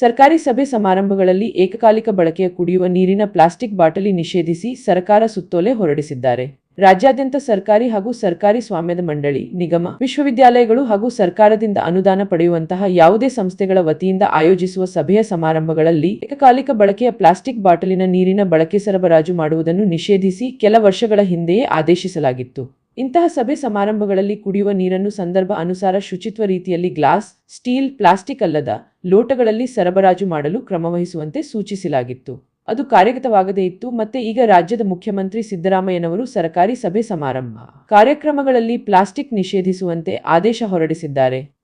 ಸರ್ಕಾರಿ ಸಭೆ ಸಮಾರಂಭಗಳಲ್ಲಿ ಏಕಕಾಲಿಕ ಬಳಕೆಯ ಕುಡಿಯುವ ನೀರಿನ ಪ್ಲಾಸ್ಟಿಕ್ ಬಾಟಲಿ ನಿಷೇಧಿಸಿ ಸರ್ಕಾರ ಸುತ್ತೋಲೆ ಹೊರಡಿಸಿದ್ದಾರೆ. ರಾಜ್ಯಾದ್ಯಂತ ಸರ್ಕಾರಿ ಹಾಗೂ ಸರ್ಕಾರಿ ಸ್ವಾಮ್ಯದ ಮಂಡಳಿ, ನಿಗಮ, ವಿಶ್ವವಿದ್ಯಾಲಯಗಳು ಹಾಗೂ ಸರ್ಕಾರದಿಂದ ಅನುದಾನ ಪಡೆಯುವಂತಹ ಯಾವುದೇ ಸಂಸ್ಥೆಗಳ ವತಿಯಿಂದ ಆಯೋಜಿಸುವ ಸಭೆಯ ಸಮಾರಂಭಗಳಲ್ಲಿ ಏಕಕಾಲಿಕ ಬಳಕೆಯ ಪ್ಲಾಸ್ಟಿಕ್ ಬಾಟಲಿನ ನೀರಿನ ಬಳಕೆ ಸರಬರಾಜು ಮಾಡುವುದನ್ನು ನಿಷೇಧಿಸಿ ಕೆಲ ವರ್ಷಗಳ ಹಿಂದೆಯೇ ಆದೇಶಿಸಲಾಗಿತ್ತು. ಇಂತಹ ಸಭೆ ಸಮಾರಂಭಗಳಲ್ಲಿ ಕುಡಿಯುವ ನೀರನ್ನು ಸಂದರ್ಭ ಅನುಸಾರ ಶುಚಿತ್ವ ರೀತಿಯಲ್ಲಿ ಗ್ಲಾಸ್, ಸ್ಟೀಲ್, ಪ್ಲಾಸ್ಟಿಕ್ ಅಲ್ಲದ ಲೋಟಗಳಲ್ಲಿ ಸರಬರಾಜು ಮಾಡಲು ಕ್ರಮವಹಿಸುವಂತೆ ಸೂಚಿಸಲಾಗಿತ್ತು. ಅದು ಕಾರ್ಯಗತವಾಗದೇ ಇತ್ತು. ಮತ್ತೆ ಈಗ ರಾಜ್ಯದ ಮುಖ್ಯಮಂತ್ರಿ ಸಿದ್ದರಾಮಯ್ಯನವರು ಸರ್ಕಾರಿ ಸಭೆ ಸಮಾರಂಭ. ಕಾರ್ಯಕ್ರಮಗಳಲ್ಲಿ ಪ್ಲಾಸ್ಟಿಕ್ ನಿಷೇಧಿಸುವಂತೆ ಆದೇಶ ಹೊರಡಿಸಿದ್ದಾರೆ.